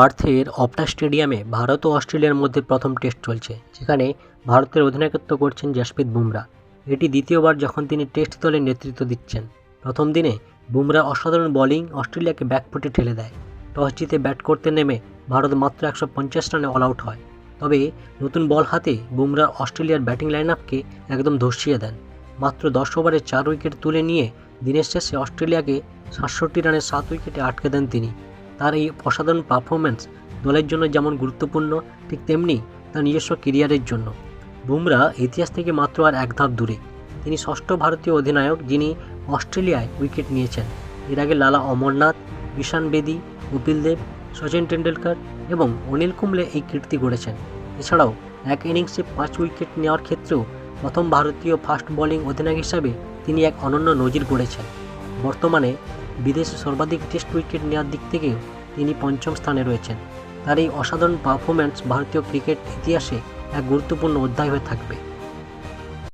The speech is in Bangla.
পার্থের অপটা স্টেডিয়ামে ভারত ও অস্ট্রেলিয়ার মধ্যে প্রথম টেস্ট চলছে, যেখানে ভারতের অধিনায়কত্ব করছেন জাসপ্রীত বুমরা। এটি দ্বিতীয়বার যখন তিনি টেস্ট দলের নেতৃত্ব দিচ্ছেন। প্রথম দিনে বুমরা অসাধারণ বোলিং অস্ট্রেলিয়াকে ব্যাকফুটে ঠেলে দেয়। টস জিতে ব্যাট করতে নেমে ভারত মাত্র একশো পঞ্চাশ রানে অল আউট হয়। তবে নতুন বল হাতে বুমরা অস্ট্রেলিয়ার ব্যাটিং লাইন আপকে একদম ধসিয়ে দেন। মাত্র দশ ওভারে চার উইকেট তুলে নিয়ে দিনের শেষে অস্ট্রেলিয়াকে সাতষট্টি রানে সাত উইকেটে আটকে দেন তিনি। তার এই অসাধারণ পারফরম্যান্স দলের জন্য যেমন গুরুত্বপূর্ণ, ঠিক তেমনি তার নিজস্ব কেরিয়ারের জন্য। বুমরা ইতিহাস থেকে মাত্র আর এক ধাপ দূরে। তিনি ষষ্ঠ ভারতীয় অধিনায়ক যিনি অস্ট্রেলিয়ায় উইকেট নিয়েছেন। এর আগে লালা অমরনাথ বিশান বেদি কপিল দেব, সচিন টেন্ডুলকার এবং অনিল কুম্বলে এই কীর্তি গড়েছেন। এছাড়াও এক ইনিংসে পাঁচ উইকেট নেওয়ার ক্ষেত্রেও প্রথম ভারতীয় ফাস্ট বোলিং অধিনায়ক হিসাবে তিনি এক অনন্য নজির গড়েছেন। বর্তমানে বিদেশে সর্বাধিক টেস্ট উইকেট নেওয়ার দিক থেকেও তিনি পঞ্চম স্থানে রয়েছেন। তার এই অসাধারণ পারফরম্যান্স ভারতীয় ক্রিকেট ইতিহাসে এক গুরুত্বপূর্ণ অধ্যায় হয়ে থাকবে।